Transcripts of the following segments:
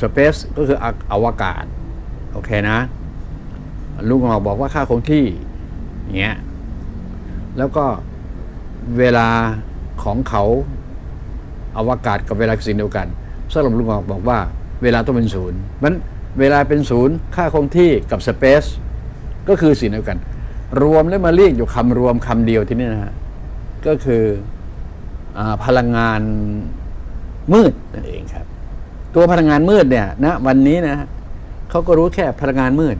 space ก็คือออวกาศ โอเคนะ ลุงออกบอกว่าค่าคงที่อย่างเงี้ยแล้วก็เวลาของเขาอวกาศกับเวลาสิ่งเดียวกันสรับลุงออกบอกว่าเวลาต้องเป็นศูนย์มันเวลาเป็นศูนย์ค่าคงที่กับสเปซก็คือสิ่งเดียวกัน รวมแล้วมาเรียกอยู่คำรวมคำเดียวที่นี่นะฮะก็คืออพลังงานมืดนั่นเองครับ ตัวพลังงานมืดเนี่ยนะวันนี้นะเขาก็รู้แค่พลังงานมืด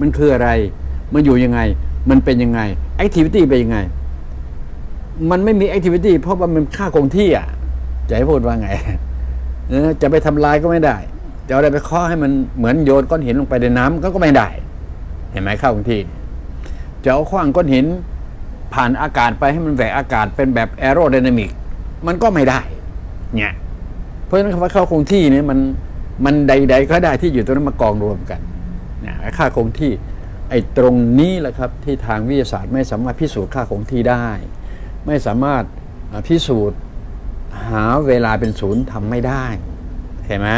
มันคืออะไร มันอยู่ยังไง มันเป็นยังไงแอคทิวิตี้เป็นยังไง มันไม่มีแอคทิวิตี้เพราะว่ามันค่าคงที่อะจะให้พูดว่าไงจะไปทำลายก็ไม่ได้ จะเอาอะไรไปเคาะให้มันเหมือนโยนก้อนหินลงไปในน้ำก็ก็ไม่ได้ เห็นไหมค่าคงที่ จะเอาขว้างก้อนหินผ่านอากาศไปให้มันแหวกอากาศเป็นแบบแอโรไดนามิกมันก็ไม่ได้ เนี่ย ราะฉะนั้นคำว่าค่าคงที่เนี่ยมันมันใด ๆ ก็ได้ที่อยู่ตรงนั้นมากองรวมกันนะค่าคงที่ไอ้ตรงนี้แหละครับที่ทางวิทยาศาสตร์ไม่สามารถพิสูจน์ค่าคงที่ได้ ไม่สามารถพิสูจน์หาเวลาเป็นศูนย์ทำไม่ได้เห็นไหม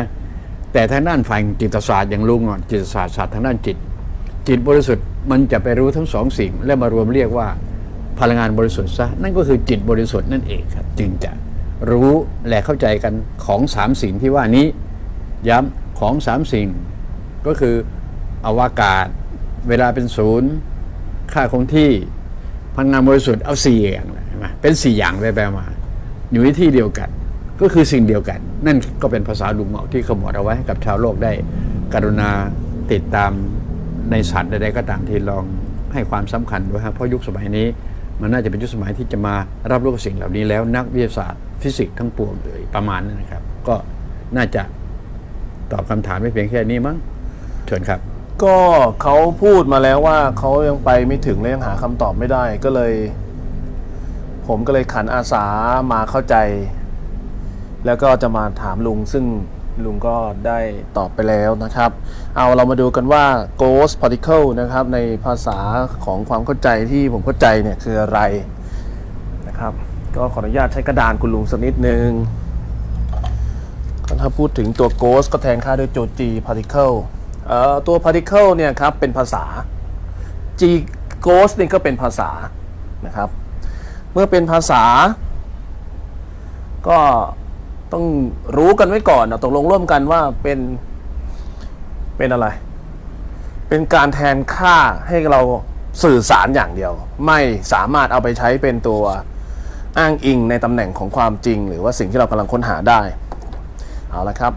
แต่ทางด้านฝ่ายจิตศาสตร์อย่างลุงอะจิตศาสตร์ศาสตร์ทางด้านจิต จิตบริสุทธิ์มันจะไปรู้ทั้งสองสิ่ง และมารวมเรียกว่าพลังงานบริสุทธิ์ซะนั่นก็คือจิตบริสุทธิ์นั่นเองครับจึงจะ รู้และเข้าใจกันของสามสิ่งที่ว่านี้ย้ำของสามสิ่ง ก็คืออวกาศ เวลาเป็นศูนย์ ค่าคงที่พลังงานบริสุทธิ์เอาสี่อย่างเลยเป็นสี่อย่างไปไปมา อยู่ในที่เดียวกัน ก็คือสิ่งเดียวกัน นั่นก็เป็นภาษาลุงเหมาที่ขมวดเอาไว้ให้กับชาวโลกได้ กรุณาติดตามในสัตว์ใดๆก็ตามที่ลองให้ความสำคัญด้วยครับเพราะยุคสมัยนี้ มันน่าจะเป็นยุคสมัยที่จะมารับรู้กับสิ่งเหล่านี้แล้วนักวิทยาศาสตร์ฟิสิกส์ทั้งปวงเลยประมาณนั้นนะครับ ก็น่าจะตอบคำถามไม่เพียงแค่นี้มั้งเชิญครับ ก็เขาพูดมาแล้วว่าเขายังไปไม่ถึงและยังหาคำตอบไม่ได้ก็เลย ผมก็เลยขันอาสามาเข้าใจ แล้วก็จะมาถามลุงซึ่ง ลุงก็ได้ตอบไปแล้วนะครับ เอาเรามาดูกันว่า ghost particle นะครับ ในภาษาของความเข้าใจที่ผมเข้าใจเนี่ยคืออะไรนะครับ ก็ขออนุญาตใช้กระดานคุณลุงสักนิดนึงถ้าพูดถึงตัว ghost ก็แทนค่าด้วยตัว g particle เอ่อตัว particle เนี่ยครับเป็นภาษา g ghost นี่ก็เป็นภาษานะครับ เมื่อเป็นภาษา ก็ ต้องรู้กันไว้ก่อนนะตกลงร่วมกันว่าเป็นเป็นอะไร เป็นการแทนค่าให้เราสื่อสารอย่างเดียว ไม่สามารถเอาไปใช้เป็นตัวอ้างอิงในตำแหน่งของความจริง หรือว่าสิ่งที่เรากำลังค้นหาได้ เอาละครับ